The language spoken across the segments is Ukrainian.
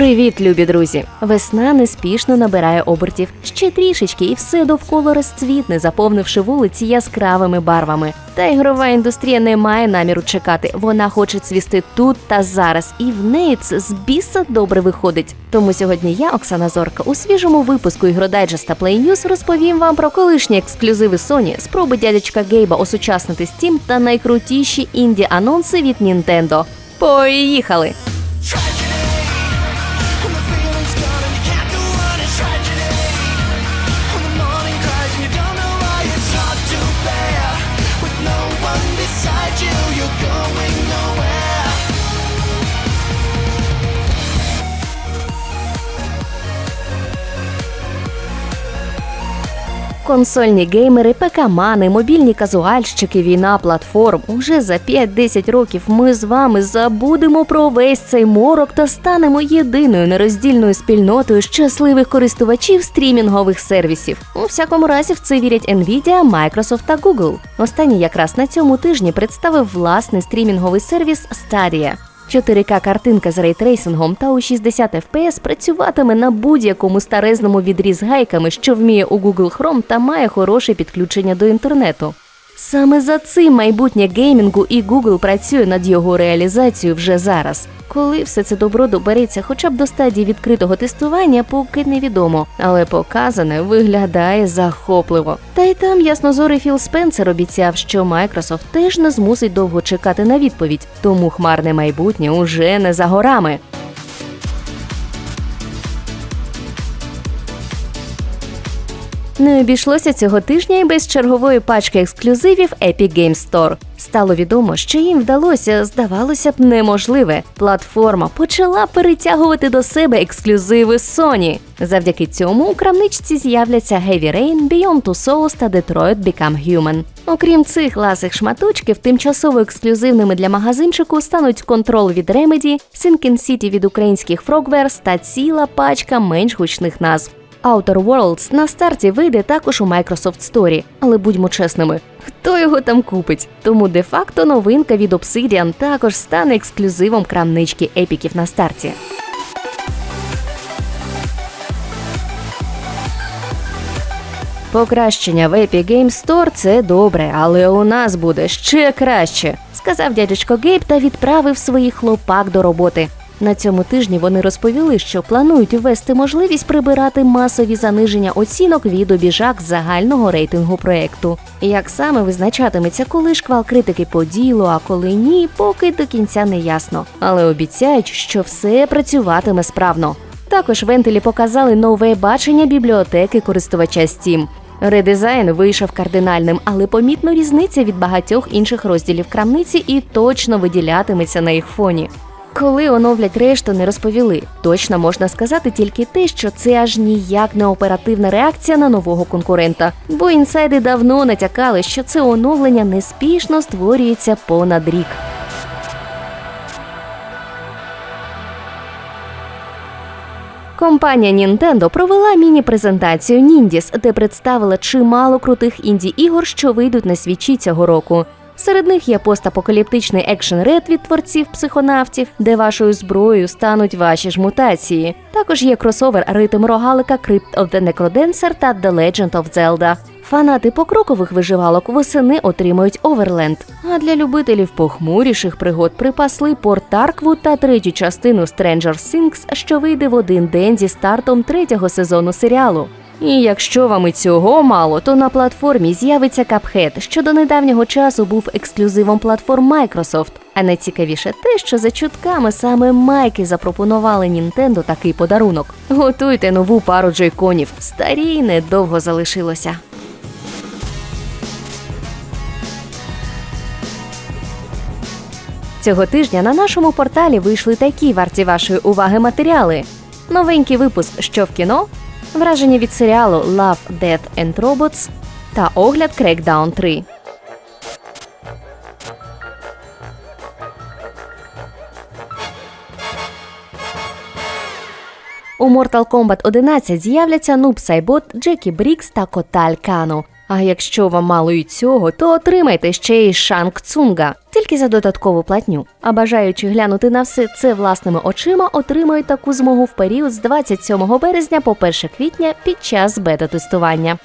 Привіт, любі друзі! Весна неспішно набирає обертів. Ще трішечки, і все довкола розцвітне, заповнивши вулиці яскравими барвами. Та ігрова індустрія не має наміру чекати. Вона хоче цвісти тут та зараз, і в неї це з біса добре виходить. Тому сьогодні я, Оксана Зорка, у свіжому випуску ігродайджеста Play News розповім вам про колишні ексклюзиви Sony, спроби дядечка Гейба осучаснити Steam та найкрутіші інді анонси від Nintendo. Поїхали! Консольні геймери, ПК-мани, мобільні казуальщики, війна платформ. Уже за 5-10 років ми з вами забудемо про весь цей морок та станемо єдиною нероздільною спільнотою щасливих користувачів стрімінгових сервісів. У всякому разі, в це вірять Nvidia, Microsoft та Google. Останній якраз на цьому тижні представив власний стрімінговий сервіс Stadia. 4К картинка з рейтрейсингом та у 60 FPS працюватиме на будь-якому старезному відрі з гайками, що вміє у Google Chrome та має хороше підключення до інтернету. Саме за цим майбутнє геймінгу і Google працює над його реалізацією вже зараз. Коли все це добро добереться хоча б до стадії відкритого тестування, поки невідомо, але показане виглядає захопливо. Та й там яснозорий Філ Спенсер обіцяв, що Microsoft теж не змусить довго чекати на відповідь, тому хмарне майбутнє уже не за горами. Не обійшлося цього тижня і без чергової пачки ексклюзивів Epic Games Store. Стало відомо, що їм вдалося, здавалося б, неможливе. Платформа почала перетягувати до себе ексклюзиви Sony. Завдяки цьому у крамничці з'являться Heavy Rain, Beyond Two Souls та Detroit Become Human. Окрім цих ласих шматочків, тимчасово ексклюзивними для магазинчику стануть контрол від Remedy, Sinking City від українських Frogwares та ціла пачка менш гучних назв. Outer Worlds на старті вийде також у Microsoft Store, але будьмо чесними, хто його там купить? Тому де-факто новинка від Obsidian також стане ексклюзивом крамнички епіків на старті. Покращення в Epic Games Store – це добре, але у нас буде ще краще, сказав дядечко Гейб та відправив своїх хлопак до роботи. На цьому тижні вони розповіли, що планують ввести можливість прибирати масові заниження оцінок від обіжак загального рейтингу проекту. Як саме визначатиметься, коли шквал критики по ділу, а коли ні, поки до кінця не ясно. Але обіцяють, що все працюватиме справно. Також вентилі показали нове бачення бібліотеки користувача Steam. Редизайн вийшов кардинальним, але помітно різниця від багатьох інших розділів крамниці і точно виділятиметься на їх фоні. Коли оновлять решту, не розповіли. Точно можна сказати тільки те, що це аж ніяк не оперативна реакція на нового конкурента. Бо інсайди давно натякали, що це оновлення неспішно створюється понад рік. Компанія Nintendo провела міні-презентацію Ніндіс, де представила чимало крутих інді-ігор, що вийдуть на свічі цього року. Серед них є постапокаліптичний екшен ред від творців психонавтів, де вашою зброєю стануть ваші ж мутації. Також є кросовер ритм рогалика Crypt of the Necrodancer та The Legend of Zelda. Фанати покрокових виживалок восени отримають Оверленд. А для любителів похмуріших пригод припасли порт Тарквуд та третю частину Stranger Things, що вийде в один день зі стартом третього сезону серіалу. І якщо вам і цього мало, то на платформі з'явиться Cuphead, що до недавнього часу був ексклюзивом платформ Microsoft. А найцікавіше те, що за чутками саме майки запропонували Nintendo такий подарунок. Готуйте нову пару джойконів. Старій недовго залишилося. Цього тижня на нашому порталі вийшли такі варті вашої уваги матеріали: новенький випуск Що в кіно, враження від серіалу Love, Death and Robots та огляд Crackdown 3. У Mortal Kombat 11 з'являться Нуб Сайбот, Джекі Брікс та Коталь Кану. А якщо вам мало і цього, то отримайте ще й Шанг Цунга, тільки за додаткову платню. А бажаючи глянути на все це власними очима, отримають таку змогу в період з 27 березня по 1 квітня під час бета-тестування.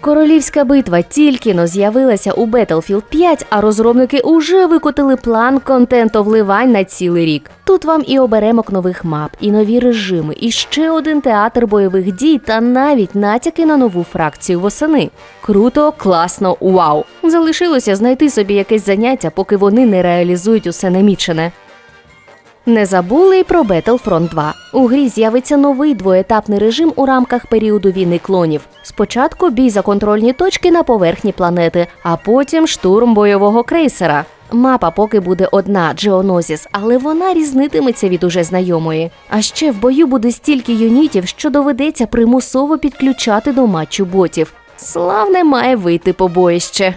Королівська битва тільки но з'явилася у Battlefield 5, а розробники уже викотили план контентовливань на цілий рік. Тут вам і оберемок нових мап, і нові режими, і ще один театр бойових дій, та навіть натяки на нову фракцію восени. Круто, класно, вау! Залишилося знайти собі якесь заняття, поки вони не реалізують усе намічене. Не забули й про Battlefront 2. У грі з'явиться новий двоетапний режим у рамках періоду війни клонів. Спочатку бій за контрольні точки на поверхні планети, а потім штурм бойового крейсера. Мапа поки буде одна Geonosis, але вона різнитиметься від уже знайомої. А ще в бою буде стільки юнітів, що доведеться примусово підключати до матчу ботів. Славне має вийти побоїще.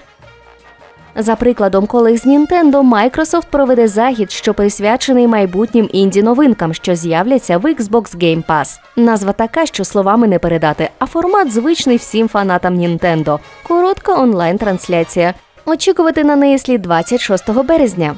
За прикладом колег з Nintendo, Microsoft проведе захід, що присвячений майбутнім інді новинкам, що з'являться в Xbox Game Pass. Назва така, що словами не передати, а формат звичний всім фанатам Nintendo. Коротка онлайн-трансляція. Очікувати на неї слід 26 березня.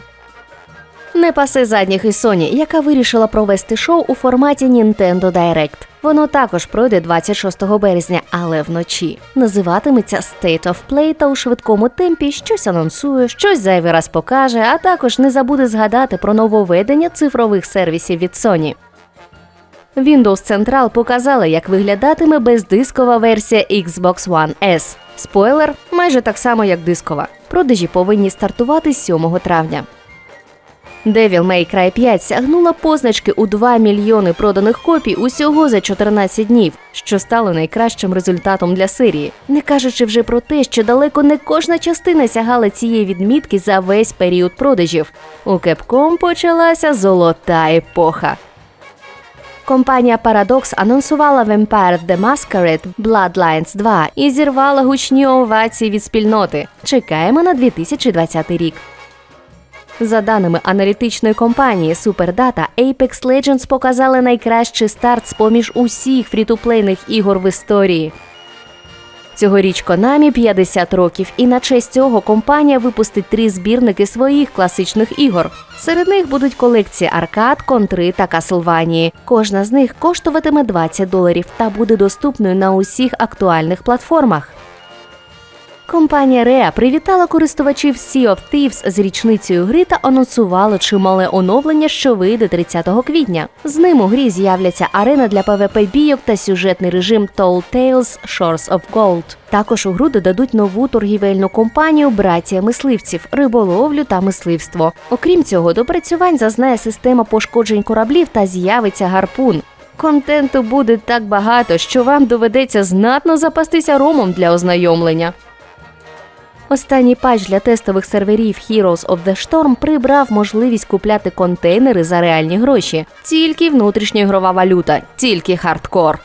Не пасе задніх і Sony, яка вирішила провести шоу у форматі Nintendo Direct. Воно також пройде 26 березня, але вночі. Називатиметься State of Play та у швидкому темпі щось анонсує, щось зайвий раз покаже, а також не забуде згадати про нововведення цифрових сервісів від Sony. Windows Central показала, як виглядатиме бездискова версія Xbox One S. Спойлер майже так само, як дискова. Продажі повинні стартувати 7 травня. Devil May Cry 5 сягнула позначки у 2 мільйони проданих копій усього за 14 днів, що стало найкращим результатом для серії, не кажучи вже про те, що далеко не кожна частина сягала цієї відмітки за весь період продажів. У Capcom почалася золота епоха. Компанія Paradox анонсувала Vampire the Masquerade Bloodlines 2 і зірвала гучні овації від спільноти. Чекаємо на 2020 рік. За даними аналітичної компанії Superdata, Apex Legends показали найкращий старт з поміж усіх фрітуплейних ігор в історії. Цьогоріч Konami 50 років, і на честь цього компанія випустить три збірники своїх класичних ігор. Серед них будуть колекції аркад, контри та Каслванії. Кожна з них коштуватиме 20 доларів та буде доступною на усіх актуальних платформах. Компанія Rare привітала користувачів Sea of Thieves з річницею гри та анонсувала чимале оновлення, що вийде 30 квітня. З ним у грі з'являться арена для PvP бійок та сюжетний режим Tall Tales Shores of Gold. Також у гру додадуть нову торгівельну компанію Братія мисливців, риболовлю та мисливство. Окрім цього, допрацювань зазнає система пошкоджень кораблів та з'явиться гарпун. Контенту буде так багато, що вам доведеться знатно запастися ромом для ознайомлення. Останній патч для тестових серверів Heroes of the Storm прибрав можливість купляти контейнери за реальні гроші. Тільки внутрішньоігрова валюта, тільки хардкор.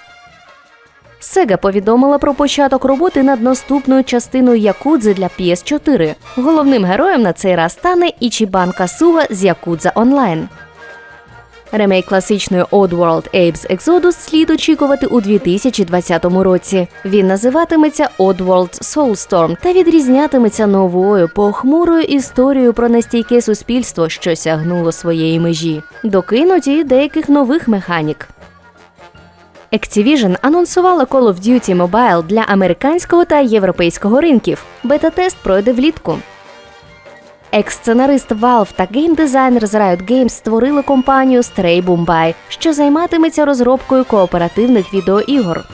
Sega повідомила про початок роботи над наступною частиною Якудзи для PS4. Головним героєм на цей раз стане Ічібан Касуга з Якудза Онлайн. Ремейк класичної Oddworld Apes Exodus слід очікувати у 2020 році. Він називатиметься Oddworld Soulstorm та відрізнятиметься новою похмурою історією про нестійке суспільство, що сягнуло своєї межі. Докинуть і деяких нових механік. Activision анонсувала Call of Duty Mobile для американського та європейського ринків. Бета-тест пройде влітку. Екс-сценарист Valve та геймдизайнер з Riot Games створили компанію Stray Bombay, що займатиметься розробкою кооперативних відеоігор.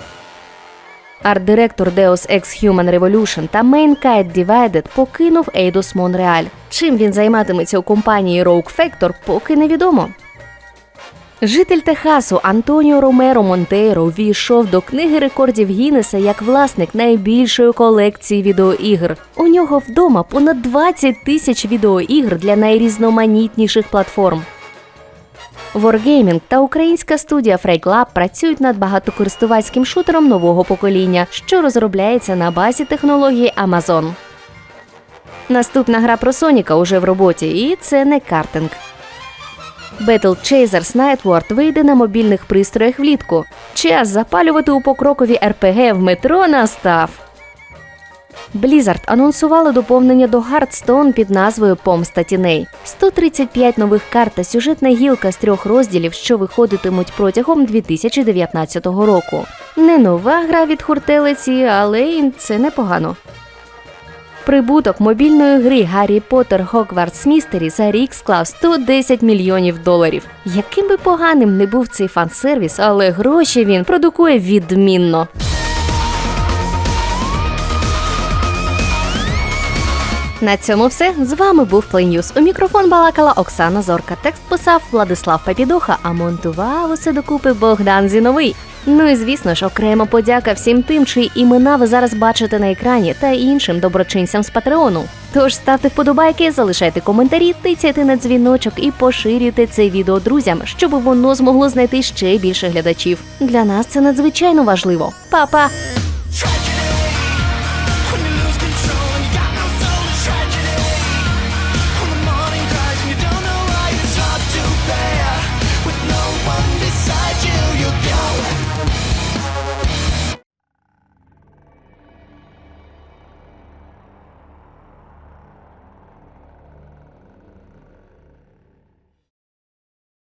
Арт-директор Deus Ex Human Revolution та Mankind Divided покинув Eidos Montreal. Чим він займатиметься у компанії Rogue Factor, поки невідомо. Житель Техасу Антоніо Ромеро Монтейро ввійшов до книги рекордів Гіннеса як власник найбільшої колекції відеоігр. У нього вдома понад 20 тисяч відеоігр для найрізноманітніших платформ. Wargaming та українська студія Frag Lab працюють над багатокористувацьким шутером нового покоління, що розробляється на базі технології Amazon. Наступна гра про Соніка уже в роботі, і це не картинг. Battle Chasers Nightward вийде на мобільних пристроях влітку. Час запалювати у покрокові РПГ в метро настав. Blizzard анонсували доповнення до Hearthstone під назвою Помста тіней. 135 нових карт та сюжетна гілка з трьох розділів, що виходитимуть протягом 2019 року. Не нова гра від хуртелиці, але це непогано. Прибуток мобільної гри Гаррі Поттер Хогвартс Містері за рік склав 110 мільйонів доларів. Яким би поганим не був цей фан-сервіс, але гроші він продукує відмінно. На цьому все. З вами був News. У мікрофон балакала Оксана Зорка. Текст писав Владислав Папідоха, а монтував усе докупи Богдан Зіновий. Ну і звісно ж, окрема подяка всім тим, чиї імена ви зараз бачите на екрані, та іншим доброчинцям з Патреону. Тож ставте вподобайки, залишайте коментарі, тицяйте на дзвіночок і поширюйте це відео друзям, щоб воно змогло знайти ще більше глядачів. Для нас це надзвичайно важливо. Па-па!